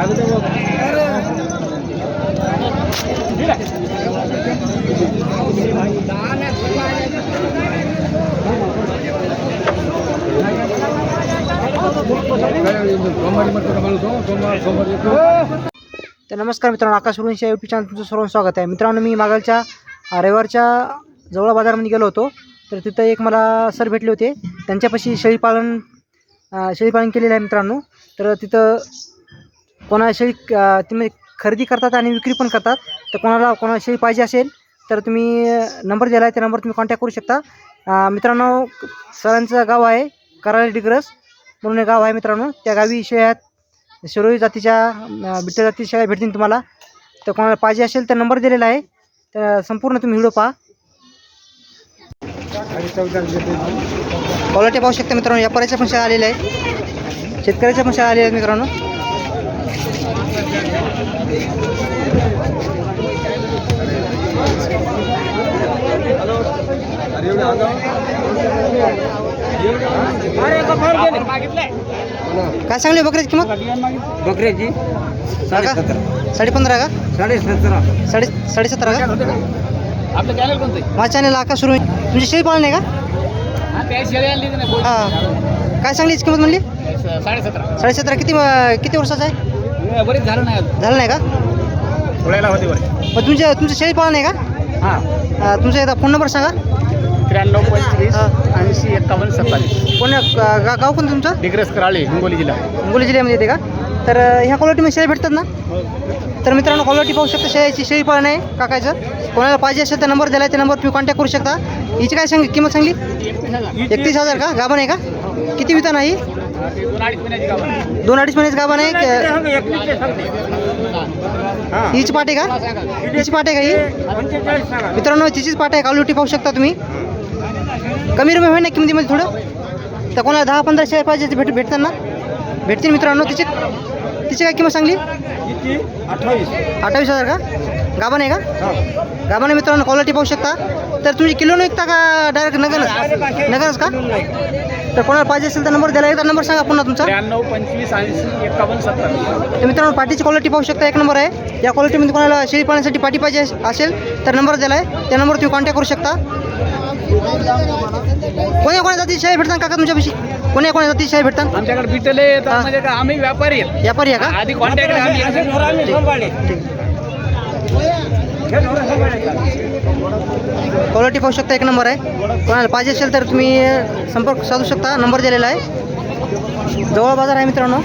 तर नमस्कार मित्रांनो आकाश वरुणच्या युट्यूब चॅनल तुमचं सर्व स्वागत आहे. मित्रांनो मी मागालच्या रविवारच्या जवळ बाजारमध्ये गेलो होतो. तर तिथं एक मला सर भेटले होते. त्यांच्यापाशी शेळीपालन शेळीपालन केलेलं आहे मित्रांनो. तर तिथं कोणाशी तुम्ही खरेदी करतात आणि विक्री पण करतात तर कोणाला कोणाशी पाहिजे असेल तर तुम्ही नंबर दिला आहे त्या नंबर तुम्ही कॉन्टॅक्ट करू शकता. मित्रांनो सरांचं गाव आहे कराळे डिग्रस म्हणून एक गाव आहे मित्रांनो. त्या गावी शेळ्यात शिरोई जातीच्या अं, जाती शेळ्या भेटतील तुम्हाला. तर कोणाला पाहिजे असेल तर नंबर दिलेला आहे. तर संपूर्ण तुम्ही व्हिडिओ पहा. क्वालिटी पाहू शकता मित्रांनो व्यापाऱ्याच्या पण शाळा आलेल्या आहेत. शेतकऱ्याच्या पण शाळा आलेल्या आहेत मित्रांनो. काय सांगली बकऱ्याची किंमत? बकऱ्याची? का? साडे पंधरा का? साडे सतरा साडे साडेसतरा का? आपलं चॅनल कोणतं? माझ्या चॅनल आकाश सुरू तुमची शेळी पाळण का? हा काय सांगली किंमत म्हणली? साडेसतरा. साडेसतरा. किती किती वर्षाचा आहे? बरीच झालं नाही अजून. झालं नाही का? थोड्याला होती बरं मग तुमच्या तुमचं शेळी पाळण आहे का? हां. अं, तुमचा एकदा फोन नंबर सांगा. त्र्याण्णव पंचवीस हा. ऐंशी एक्कावन्न सत्तावीस. कोण गा- गाव कोण तुमचं? डिग्रस कराळे हिंगोली जिल्हा. हिंगोली जिल्ह्यामध्ये येते का? तर अं, ह्या क्वालिटीमध्ये शेळी भेटतात ना? तर मित्रांनो क्वालिटी पाहू शकता शेळीची शेळी पाळण आहे काकायचं कोणाला पाहिजे असेल तर नंबर दिला आहे त्या नंबर तुम्ही कॉन्टॅक्ट करू शकता. हिची काय सांग किंमत सांगली? एकतीस हजार. का? गाभण आहे का? किती वितान आहे ही? दोन अडीच महिन्याची आहे क- हिची पाट आहे का? हिची पाट आहे का ही? मित्रांनो तिचीच पाट आहे. क्वालिटी पाहू शकता तुम्ही. कमी रुपये होईल ना किमतीमध्ये थोडं? तर कोणाला दहा पंधरा शेअर पाहिजे ते भेट भेटतात ना? भेटतील मित्रांनो तिची तिची काय किंमत सांगली? अठ्ठावीस. अठ्ठावीस हजार का? गाभण आहे का? गाभण आहे मित्रांनो क्वालिटी पाहू शकता. तर तुम्ही किलोनं विकता का डायरेक्ट नगरच नगरच का तर कोणाला पाहिजे असेल तर नंबर द्यायला एकदा नंबर सांगा पुन्हा तुमचा त्र्याण्णव पंचवीस ऐंशी एक्कावन्न सत्तावीस तर मित्रांनो पाठीची क्वालिटी पाहू शकता एक नंबर आहे या क्वालिटीमध्ये कोणाला शेळी पाळण्यासाठी पाठी पाहिजे असेल तर नंबर दिला आहे त्या नंबर तुम्ही कॉन्टॅक्ट करू शकता कोण्या कोण्या जाती शेळी भेटतात काका तुमच्यापाशी कोण्या कोण्या जाती शेळी भेटतात आमच्याकडे बिटले हा. म्हणजे का आम्ही व्यापारी. व्यापारी आहे का आधी कॉन्टॅक्ट क्वालिटी पाहू शकता एक नंबर आहे. कोणाला पाहिजे असेल तर तुम्ही संपर्क साधू शकता. नंबर दिलेला आहे. जवळ बाजार आहे मित्रांनो.